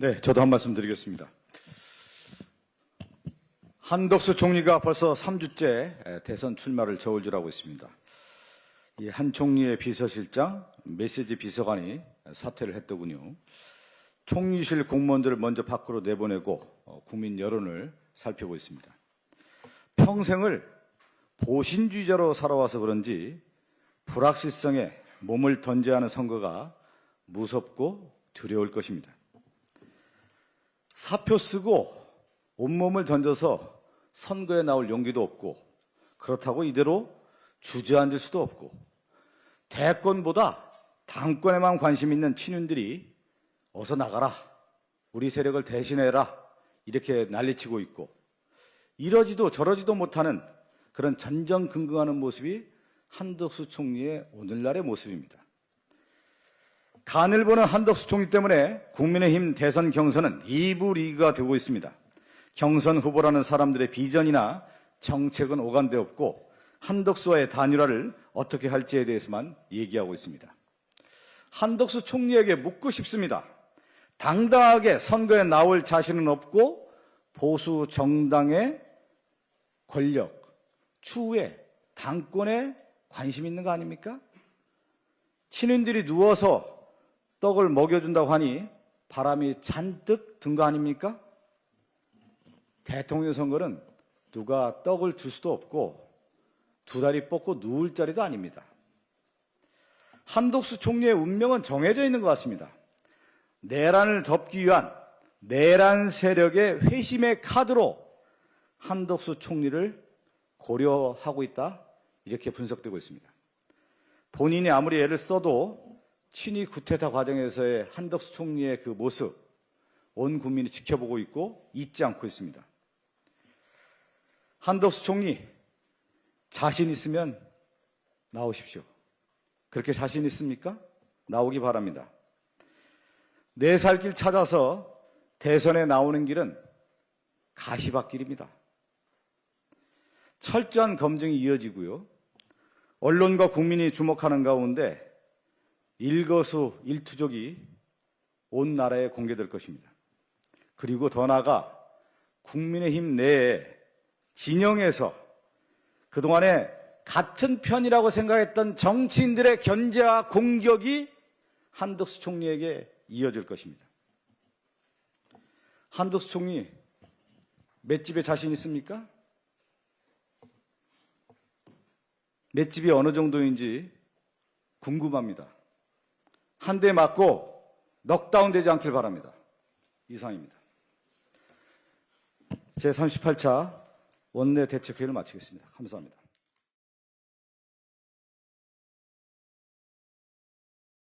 네, 저도 한 말씀 드리겠습니다. 한덕수 총리가 벌써 3주째 대선 출마를 저울질하고 있습니다. 이 한 총리의 비서실장, 메시지 비서관이 사퇴를 했더군요. 총리실 공무원들을 먼저 밖으로 내보내고 어, 국민 여론을 살피고 있습니다. 평생을 보신주의자로 살아와서 그런지 불확실성에 몸을 던져야 하는 선거가 무섭고 두려울 것입니다. 사표 쓰고 온몸을 던져서 선거에 나올 용기도 없고 그렇다고 이대로 주저앉을 수도 없고 대권보다 당권에만 관심 있는 친윤들이 어서 나가라 우리 세력을 대신해라 이렇게 난리치고 있고 이러지도 저러지도 못하는 그런 전전긍긍하는 모습이 한덕수 총리의 오늘날의 모습입니다. 간을 보는 한덕수 총리 때문에 국민의힘 대선 경선은 2부 리그가 되고 있습니다. 경선 후보라는 사람들의 비전이나 정책은 오간데 없고 한덕수와의 단일화를 어떻게 할지에 대해서만 얘기하고 있습니다. 한덕수 총리에게 묻고 싶습니다. 당당하게 선거에 나올 자신은 없고 보수 정당의 권력, 추후에 당권에 관심 있는 거 아닙니까? 친인들이 누워서 떡을 먹여준다고 하니 바람이 잔뜩 든 거 아닙니까? 대통령 선거는 누가 떡을 줄 수도 없고 두 다리 뻗고 누울 자리도 아닙니다. 한독수 총리의 운명은 정해져 있는 것 같습니다. 내란을 덮기 위한 내란 세력의 회심의 카드로 한덕수 총리를 고려하고 있다 이렇게 분석되고 있습니다. 본인이 아무리 애를 써도 친위 구테타 과정에서의 한덕수 총리의 그 모습 온 국민이 지켜보고 있고 잊지 않고 있습니다. 한덕수 총리 자신 있으면 나오십시오. 그렇게 자신 있습니까? 나오기 바랍니다. 내 살 길 찾아서 대선에 나오는 길은 가시밭길입니다. 철저한 검증이 이어지고요. 언론과 국민이 주목하는 가운데 일거수 일투족이 온 나라에 공개될 것입니다. 그리고 더 나아가 국민의힘 내에 진영에서 그동안에 같은 편이라고 생각했던 정치인들의 견제와 공격이 한덕수 총리에게 이어질 것입니다. 한덕수 총리 맷집에 자신 있습니까? 맷집이 어느 정도인지 궁금합니다. 한 대 맞고 넉다운 되지 않길 바랍니다. 이상입니다. 제38차 원내 대책회의를 마치겠습니다. 감사합니다.